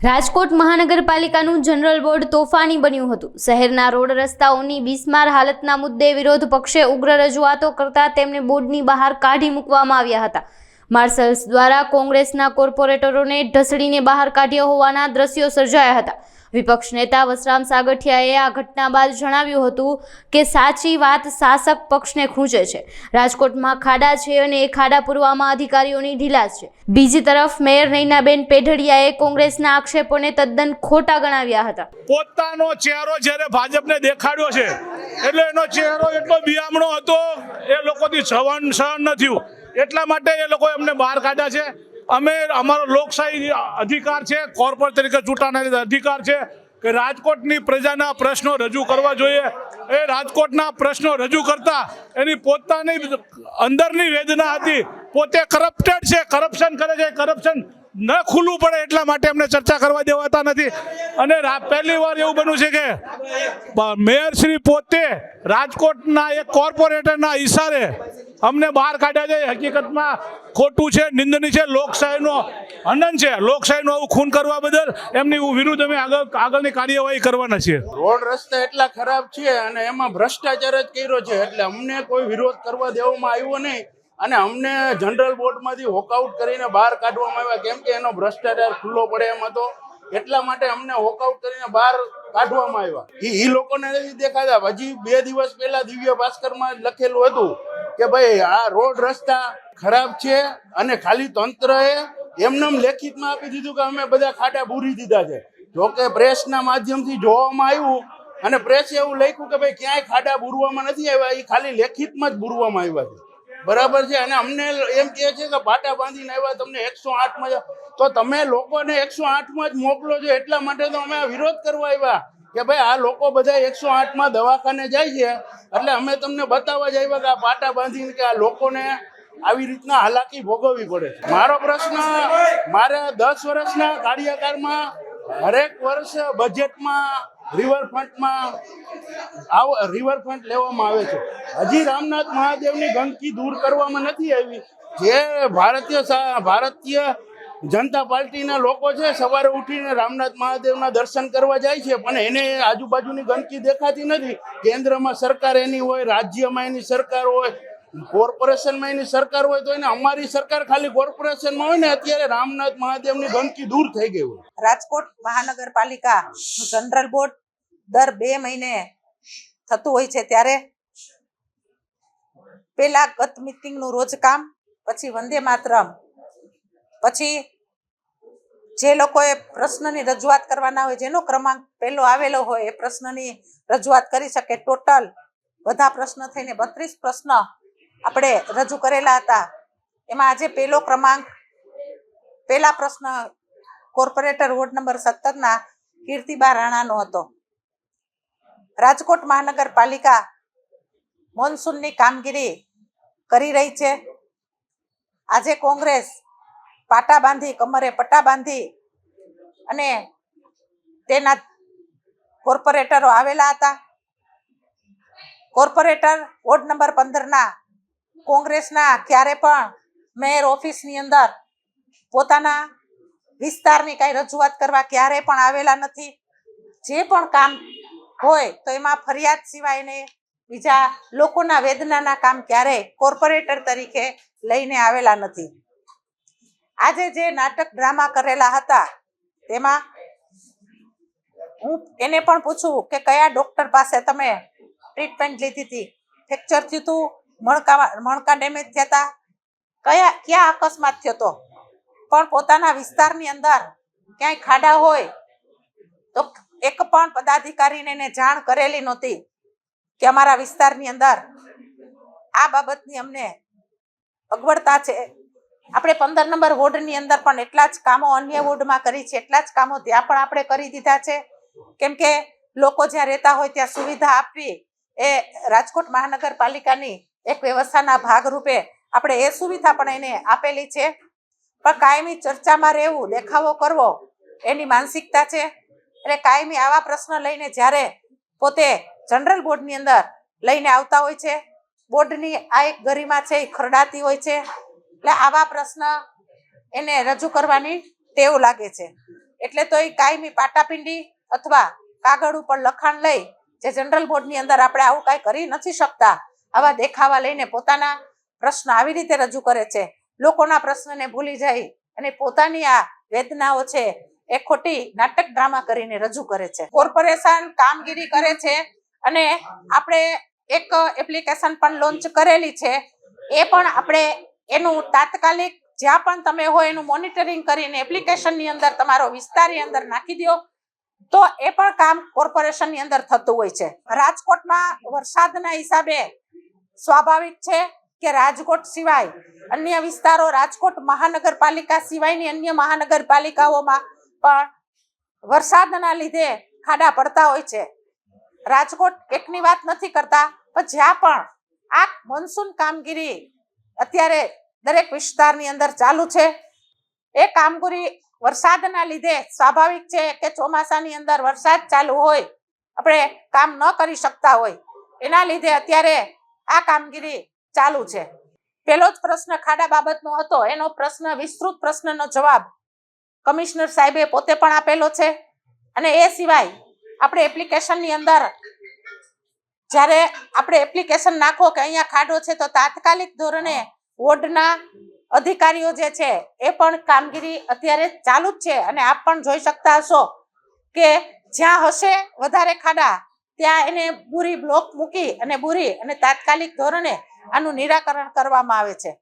Rajkot મહાનગરપાલિકાનું general board તોફાની બન્યું હતું. શહેરના રોડ રસ્તાઓની બિસ્માર હાલતના મુદ્દે વિરોધ પક્ષે ઉગ્ર રજૂઆતો કરતા તેમને બોર્ડની બહાર કાઢી મૂકવામાં આવ્યા હતા. માર્શલ્સ દ્વારા કોંગ્રેસના કોર્પોરેટરોને ઢસડીને બહાર કાઢ્યા હોવાના દ્રશ્યો સર્જાયા હતા. વિપક્ષ નેતા વસરામ સાગઠિયાએ આ ઘટના બાદ જણાવ્યું હતું કે સાચી વાત શાસક પક્ષને ખૂંચે છે. રાજકોટમાં ખાડા છે અને એ ખાડા પૂરવામાં અધિકારીઓની ઢીલાસ છે. બીજી તરફ મેયર નૈનાબેન પેઢડિયાએ કોંગ્રેસના આક્ષેપોને તદ્દન ખોટા ગણાવ્યા હતા. પોતાનો ચહેરો જ્યારે ભાજપને દેખાડ્યો છે, એટલે એનો ચહેરો એટલો બિયામણો હતો, એ લોકોથી સહન સહન ન થયું. એટલા માટે એ લોકો એમને બહાર કાઢ્યા છે. અમે અમારો લોકશાહી અધિકાર છે કોર્પોરેટ તરીકે ચૂંટાના અધિકાર છે કે રાજકોટની પ્રજાના પ્રશ્નો રજૂ કરવા જોઈએ. એ રાજકોટના પ્રશ્નો રજૂ કરતા એની પોતાની અંદરની વેદના હતી. પોતે કરપ્ટેડ છે કરપ્શન કરે છે કરપ્શન ન ખુલ્લું પડે એટલા માટે અમને ચર્ચા કરવા દેવાતા નથી. અને પહેલી વાર એવું બન્યું છે કે મેયર મેયરશ્રી પોતે રાજકોટના એક કોર્પોરેટરના ઈશારે અમને બહાર કાઢ્યા છે. હકીકતમાં ખોટું છે નિંદની છે. લોકશાહીનો હનન છે. લોકશાહીનું આવું ખૂન કરવા બદલ એમની વિરુદ્ધ અમે આગળ, આગળની કાર્યવાહી કરવાના છીએ. રોડ રસ્તા એટલા ખરાબ છે અને એમાં ભ્રષ્ટાચાર જ કર્યો છે. એટલે અમને કોઈ વિરોધ કરવા દેવામાં આવ્યો નહીં. અને અમને જનરલ બોર્ડમાંથી વોકઆઉટ કરીને બહાર કાઢવામાં આવ્યા. કેમ કે એનો ભ્રષ્ટાચાર ખુલ્લો પડે એમ હતો. એટલા માટે અમને વોકઆઉટ કરીને બહાર કાઢવામાં આવ્યા. એ લોકોને દેખાતા. હજી બે દિવસ પહેલા દિવ્ય ભાસ્કરમાં લખેલું હતું કે ભાઈ, આ રોડ રસ્તા ખરાબ છે અને ખાલી તંત્રએ એમનેમ લેખિતમાં આપી દીધું કે અમે બધા ખાડા બૂરી દીધા છે. જોકે પ્રેસના માધ્યમથી જોવામાં આવ્યું અને પ્રેસે એવું લખ્યું કે ભાઈ, ક્યાંય ખાડા બુરવામાં નથી આવ્યા. એ ખાલી લેખિતમાં જ બુરવામાં આવ્યા છે. બરાબર છે અને અમને એમ કહે છે કે પાટા બાંધીને આવ્યા, તમને એકસો આઠમાં તો તમે લોકોને એકસો આઠમાં જ મોકલો છો, એટલા માટે તો અમે વિરોધ કરવા આવ્યા કે ભાઈ, આ લોકો બધા એકસો આઠમાં દવાખાને જાય છે એટલે અમે તમને બતાવવા જ આવ્યા કે આ પાટા બાંધીને કે આ લોકોને આવી રીતના હાલાકી ભોગવવી પડે. મારો પ્રશ્ન, મારે દસ વર્ષના કાર્યકાળમાં હરેક વર્ષ બજેટમાં રિવરફ્રન્ટમાં આવ રિવરફ્રન્ટ લેવામાં આવે છે. હજી રામનાથ મહાદેવની ગંદકી દૂર કરવામાં નથી આવી. જે ભારતીય ભારતીય જનતા પાર્ટીના લોકો છે, સવારે ઉઠીને રામનાથ મહાદેવના દર્શન કરવા જાય છે, પણ એને આજુબાજુની ગંદકી દેખાતી નથી. કેન્દ્રમાં સરકાર એની હોય, રાજ્યમાં એની સરકાર હોય કોર્પોરેશનમાં એની સરકાર હોય તો એને અમારી સરકાર ખાલી કોર્પોરેશનમાં હોય ને, અત્યારે રામનાથ મહાદેવની ગંદકી દૂર થઈ ગઈ હોય. રાજકોટ મહાનગરપાલિકા જનરલ બોર્ડ દર બે મહિને થતું હોય છે ત્યારે પેલા ગત મિટિંગનું રોજ કામ, પછી વંદે માતરમ, પછી જે લોકોએ પ્રશ્નની રજૂઆત કરવાના હોય, જેનો ક્રમાંક પહેલો આવેલો હોય, એ પ્રશ્નની રજૂઆત કરી શકે. ટોટલ બધા પ્રશ્ન થઈને બત્રીસ પ્રશ્ન આપણે રજૂ કરેલા હતા. એમાં આજે પહેલો ક્રમાંક પહેલા પ્રશ્ન કોર્પોરેટર વોર્ડ નંબર સત્તરના કીર્તિબા રાણાનો હતો. રાજકોટ મહાનગરપાલિકા મોન્સૂનની કામગીરી કરી રહી છે. આજે કોંગ્રેસ પાટા બાંધી કમરે પટ્ટા બાંધી અને તેના કોર્પોરેટરો આવેલા હતા. કોર્પોરેટર વોર્ડ નંબર પંદરના કોંગ્રેસના ક્યારે પણ મેયર ઓફિસની અંદર પોતાના વિસ્તારની કાંઈ રજૂઆત કરવા ક્યારેય પણ આવેલા નથી. જે પણ કામ હોય તો એમાં ફરિયાદ સિવાયને બીજા લોકોના વેદનાના કામ ક્યારેય કોર્પોરેટર તરીકે લઈને આવેલા નથી. આજે જે નાટક ડ્રામા કરેલા હતા, તેમાં હું એને પણ પૂછું કે કયા ડોક્ટર પાસે તમે ટ્રીટમેન્ટ લીધી હતી? ફ્રેક્ચર થયું હતું? મણકા મણકા ડેમેજ થયા હતા કયા ક્યાં અકસ્માત થયો હતો પણ પોતાના વિસ્તારની અંદર ક્યાંય ખાડા હોય, તો એક પણ પદાધિકારીને એને જાણ કરેલી નહોતી કે અમારા વિસ્તારની અંદર આ બાબતની અમને અગવડતા છે. આપણે પંદર નંબર વોર્ડની અંદર પણ એટલા જ કામો અન્ય વોર્ડમાં કરી છે, એટલા જ કામો ત્યાં પણ આપણે કરી દીધા છે. કેમ કે લોકો જ્યાં રહેતા હોય ત્યાં સુવિધા આપવી એ રાજકોટ મહાનગરપાલિકાની એક વ્યવસ્થાના ભાગરૂપે આપણે એ સુવિધા પણ એને આપેલી છે. પણ કાયમી ચર્ચામાં રહેવું, દેખાવો કરવો એની માનસિકતા છે. એટલે કાયમી આવા પ્રશ્ન લઈને જ્યારે પોતે જનરલ બોર્ડની અંદર લઈને આવતા હોય છે, બોર્ડની આ એક ગરિમા છે, એ ખરડાતી હોય છે. એટલે આવા પ્રશ્ન એને રજૂ કરવાની ટેવ લાગે છે. એટલે તો એ કાયમી પાટાપિંડી અથવા કાગળ ઉપર લખાણ લઈ જે જનરલ બોર્ડની અંદર આપણે આવું કાંઈ કરી નથી શકતા આવા દેખાવા લઈને પોતાના પ્રશ્ન આવી રીતે રજૂ કરે છે. લોકોના પ્રશ્નને ભૂલી જાય અને પોતાની આ વેદનાઓ છે એ ખોટી નાટક ડ્રામા કરીને રજૂ કરે છે. કોર્પોરેશન કામગીરી કરે છે અને આપણે એક એપ્લિકેશન પણ લોન્ચ કરેલી છે. એ પણ આપણે એનું તાત્કાલિક જ્યાં પણ તમે હો એનું મોનિટરિંગ કરીને એપ્લિકેશનની અંદર તમારો વિસ્તારની અંદર નાખી દો. તો એ પણ કામ કોર્પોરેશનની અંદર થતું હોય છે. રાજકોટમાં વરસાદના હિસાબે સ્વાભાવિક છે કે રાજકોટ સિવાય અન્ય વિસ્તારો, રાજકોટ મહાનગરપાલિકા સિવાયની અન્ય મહાનગરપાલિકાઓમાં પણ વરસાદના લીધે ખાડા પડતા હોય છે. રાજકોટ એકની વાત નથી કરતા, પણ જ્યાં પણ આ મોન્સૂન કામગીરી અત્યારે દરેક વિસ્તારની અંદર ચાલુ છે. એ કામગીરી વરસાદના લીધે સ્વાભાવિક છે કે ચોમાસાની અંદર વરસાદ ચાલુ હોય, આપણે કામ ન કરી શકતા હોય. એના લીધે અત્યારે આ કામગીરી ચાલુ છે. પેલો જ પ્રશ્ન ખાડા બાબતનો હતો. એનો પ્રશ્ન, વિસ્તૃત પ્રશ્નનો જવાબ કમિશનર સાહેબે પોતે પણ આપેલો છે. અને એ સિવાય આપણે એપ્લિકેશનની અંદર, જ્યારે આપણે એપ્લિકેશન નાખો કે અહીંયા ખાડો છે, તો તાત્કાલિક ધોરણે વોર્ડના અધિકારીઓ જે છે, એ પણ કામગીરી અત્યારે ચાલુ જ છે. અને આપ પણ જોઈ શકતા હશો કે જ્યાં હશે, વધારે ખાડા ત્યાં એને બુરી બ્લોક મૂકી અને બુરી અને તાત્કાલિક ધોરણે આનું નિરાકરણ કરવામાં આવે છે.